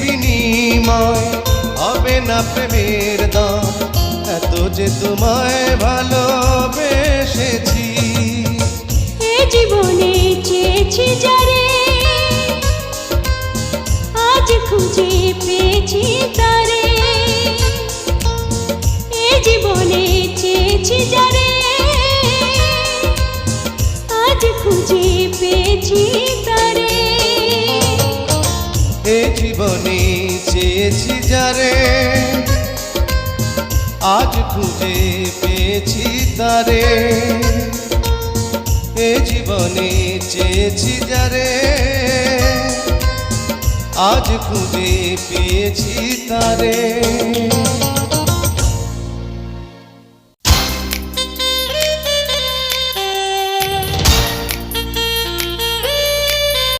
বিনিময় হবে না প্রেমের দাম। এত যে তোমায় ভালোবেসেছি। এ জীবনে চেয়েছি যারে, আজ খুঁজে পেয়েছি তারে। এ জীবনে চেয়েছি যারে, আজ খুঁজে এ জীবনে চেয়েছি যারে, আজ খুঁজে পেয়েছি তারে। এ জীবনে চেয়েছি যারে, আজ খুঁজে পেয়েছি তারে।